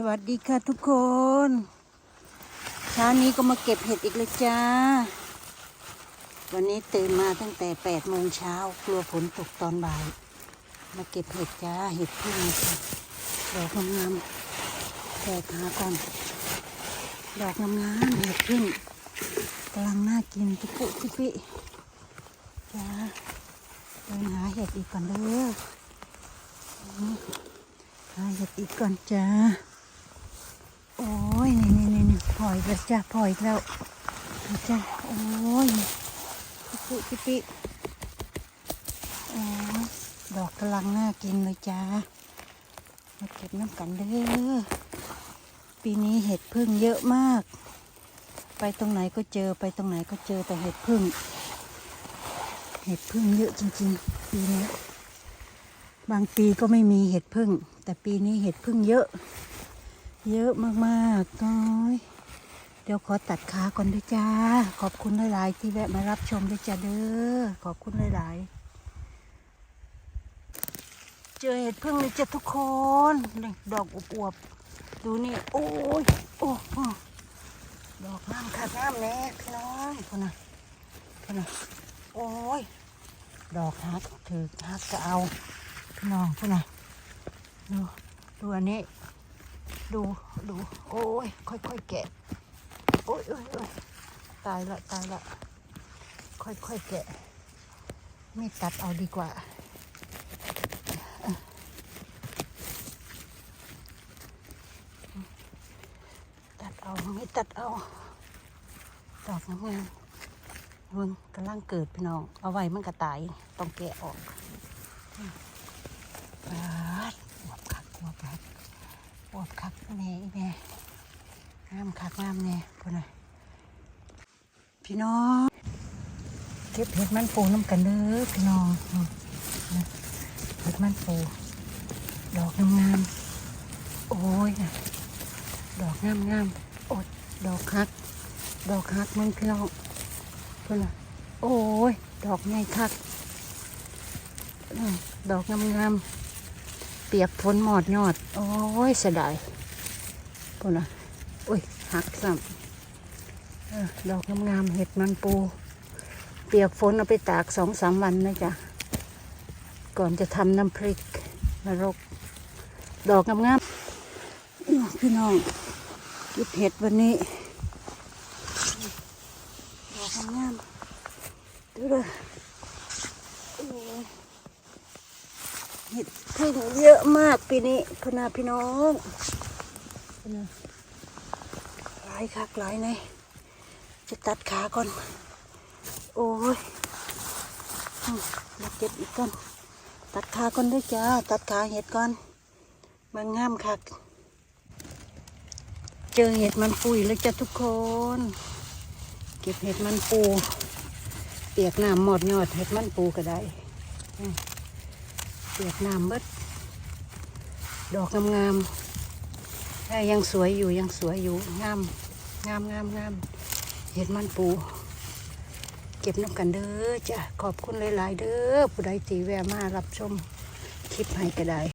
สวัสดีค่ะทุกคนเช้านี้ก็มาเก็บเห็ดอีกเลยจ้า วันนี้ตื่นมาตั้งแต่แปดโมงเช้ากลัวฝนตกตอนบ่าย มาเก็บเห็ดจ้าเห็ดพึ่งค่ะดอกงามๆแตกหาก่อนดอกงามๆเห็ดพึ่งกำลังน่ากินทุกปุทุกปิจ้าเดินหาเห็ดอีกก่อนเด้อหาเห็ดอีกก่อนจ้า โอ้ยนี่นี่นี่นี่พลอยแล้วจ้าพลอยอีกแล้วจ้าโอ้ยปิปุปิปิโอ้ยดอกกำลังน่ากินเลยจ้ามาเก็บน้ำกันเด้อปีนี้เห็ดพึ่งเยอะมาก ไปตรงไหนก็เจอไปตรงไหนก็เจอแต่เห็ดพึ่ง เห็ดพึ่งเยอะจริง ๆ ปีนี้ บางปีก็ไม่มีเห็ดพึ่ง แต่ปีนี้เห็ดพึ่งเยอะ เยอะมากๆน้อยเดี๋ยวขอตัดขาก่อนด้วยจ้า ขอบคุณหลายๆที่แวะมารับชมด้วยจ้าเด้อ ขอบคุณหลายๆ เจอเห็ดพึ่งเลยจ้ะทุกคนนี่ดอกอวบๆ ดูนี่ โอ้ย โอ้โอ้ดอกงามค่ะงามแน่พี่น้องคนน่ะคนน่ะ โอ้ย ดอกฮักถือฮักก็เอา พี่น้องพุ่นน่ะ ดู ดูอันนี้ ดูดูโอ้ยค่อยๆแกะโอ้ยโอ้ยโอ้ยตายละตายละค่อยๆแกะ ไม่ตัดเอาดีกว่าตัดเอาไม่ตัดเอาดอกงามๆเบิ่งกำลังเกิดพี่น้อง เอาไว้มันก็ตาย ต้องแกะออกปาดอวบคักอวบคักอ วบคักแน่อีแน่งามคักงามแน่พุ่นน่ะพี่น้องเก็บเห็ดมันปูน้ำกันเด้อพี่น้องเห็ดมันปูดอกงามๆโอ้ยดอกงามๆโอ้ยดอกคัก ดอกคักมันพี่น้องพุ่นน่ะโอ้ยดอกใหญ่คักอืมดอกงามๆ เปียกฝนหมอดยอด โอ้ยเสียดายพุ่นน่ะโอ้ยหักซ้ำดอกงามๆเห็ดมันปู เปียกฝนเอาไปตากสองสามวันนะจ๊ะ ก่อนจะทำน้ำพริกนรก ดอกงามๆพี่น้องเกิบเห็ดวันนี้ ดอกงามๆดูเลยโอ้ย เห็ดพึ่งเยอะมากปีนี้พนาพี่น้องหลายคักหลายในจะตัดขาก่อน โอ้ยมมาเก็บอีกก่อน ตัดขาก่อนด้วยจ้า ตัดขาเห็ดก่อนมันงามคัก เจอเห็ดมันปุยแล้วจ้ะทุกคน เก็บเห็ดมันปู เปียกน้ำหมดยอดเห็ดมันปูก็ได้ เปียกน้ำเบิด ดอกงามๆแต่ยังสวยอยู่ยังสวยอยู่งามงามงามงามเห็ดมันปู เก็บน้ำกันเด้อจ้ะขอบคุณหลาย ๆ เด้อผู้ใดตีแวะมารับชมคลิปให้ก็ได้